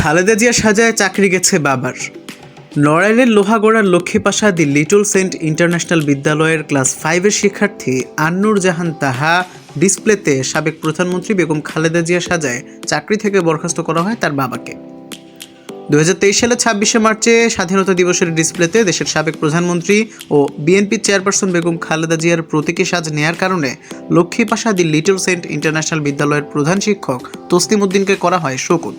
খালেদা জিয়া সাজায় চাকরি গেছে বাবার। নড়াইলের লোহাগড়ার Lakshmipasha the little saint international বিদ্যালয়ের ক্লাস ফাইভের শিক্ষার্থী আন্নুর জাহান তাহা ডিসপ্লেতে সাবেক প্রধানমন্ত্রী বেগম খালেদা জিয়া সাজায় চাকরি থেকে বরখাস্ত করা হয় তার বাবাকে। দু সালে ছাব্বিশে মার্চে স্বাধীনতা দিবসের ডিসপ্লেতে দেশের সাবেক প্রধানমন্ত্রী ও বিএনপির চেয়ারপারসন বেগম খালেদা জিয়ার প্রতীকী সাজ নেয়ার কারণে Lakshmipasha the little saint international বিদ্যালয়ের প্রধান শিক্ষক তসলিম উদ্দিনকে করা হয় শোকজ।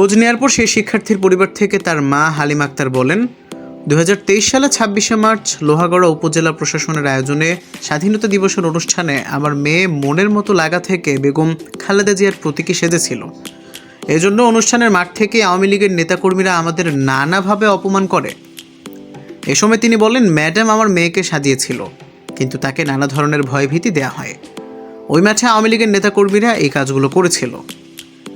খোঁজ নেওয়ার পর সেই শিক্ষার্থীর পরিবার থেকে তার মা হালিম আক্তার বলেন, দুই হাজার তেইশ সালে ছাব্বিশে মার্চ লোহাগড়া উপজেলা প্রশাসনের আয়োজনে স্বাধীনতা দিবসের অনুষ্ঠানে আমার মেয়ে মনের মতো লাগা থেকে বেগম খালেদা জিয়ার প্রতীকী সেজেছিল। এজন্য অনুষ্ঠানের মাঠ থেকে আওয়ামী লীগের নেতাকর্মীরা আমাদের নানাভাবে অপমান করে। এ সময় তিনি বলেন, ম্যাডাম আমার মেয়েকে সাজিয়েছিল, কিন্তু তাকে নানা ধরনের ভয়ভীতি দেওয়া হয়। ওই মাঠে আওয়ামী লীগের নেতাকর্মীরা এই কাজগুলো করেছিল।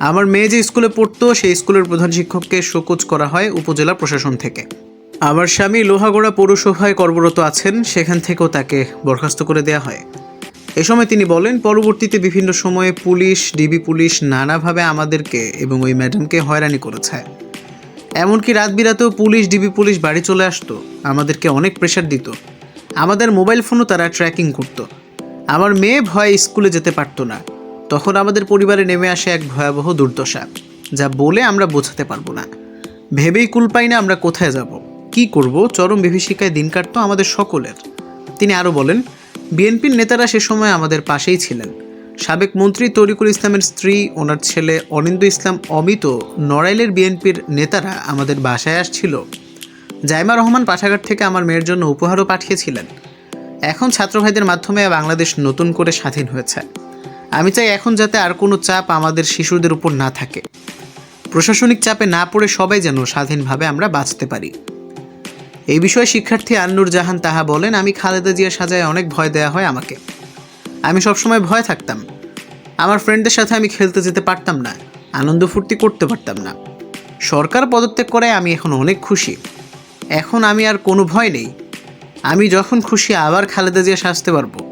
আমার মেয়ে যে স্কুলে পড়তো, সেই স্কুলের প্রধান শিক্ষককে শোকজ করা হয় উপজেলা প্রশাসন থেকে। আমার স্বামী লোহাগড়া পৌরসভায় কর্মরত আছেন, সেখান থেকেও তাকে বরখাস্ত করে দেওয়া হয়। এ সময় তিনি বলেন, পরবর্তীতে বিভিন্ন সময়ে পুলিশ, ডিবি পুলিশ নানাভাবে আমাদেরকে এবং ওই ম্যাডামকে হয়রানি করেছে। এমনকি রাত বিরাতেও পুলিশ, ডিবি পুলিশ বাড়ি চলে আসতো, আমাদেরকে অনেক প্রেশার দিত। আমাদের মোবাইল ফোনও তারা ট্র্যাকিং করত। আমার মেয়ে ভয়ে স্কুলে যেতে পারতো না। তখন আমাদের পরিবারে নেমে আসে এক ভয়াবহ দুর্দশা, যা বলে আমরা বোঝাতে পারব না। ভেবেই কুল পাই না আমরা কোথায় যাব। কি করব? চরম বিভীষিকায় দিন কাটতো আমাদের সকলের। তিনি আরও বলেন, বিএনপির নেতারা সে সময় আমাদের পাশেই ছিলেন। সাবেক মন্ত্রী তরিকুল ইসলামের স্ত্রী, ওনার ছেলে অনিন্দ ইসলাম অমিত নড়াইলের বিএনপির নেতারা আমাদের বাসায় আসছিল। জাইমা রহমান পাঠাঘাট থেকে আমার মেয়ের জন্য উপহারও পাঠিয়েছিলেন। এখন ছাত্র ভাইদের মাধ্যমে বাংলাদেশ নতুন করে স্বাধীন হয়েছে। আমি চাই এখন যাতে আর কোনো চাপ আমাদের শিশুদের উপর না থাকে। প্রশাসনিক চাপে না পড়ে সবাই যেন স্বাধীনভাবে আমরা বাঁচতে পারি। এই বিষয়ে শিক্ষার্থী আন্নুর জাহান তাহা বলেন, আমি খালেদা জিয়া সাজায় অনেক ভয় দেওয়া হয় আমাকে। আমি সবসময় ভয় থাকতাম। আমার ফ্রেন্ডদের সাথে আমি খেলতে যেতে পারতাম না, আনন্দ ফুর্তি করতে পারতাম না। সরকার পদত্যাগ করায় আমি এখন অনেক খুশি। এখন আমি আর কোনো ভয় নেই। আমি যখন খুশি আবার খালেদা জিয়া সাজতে পারব।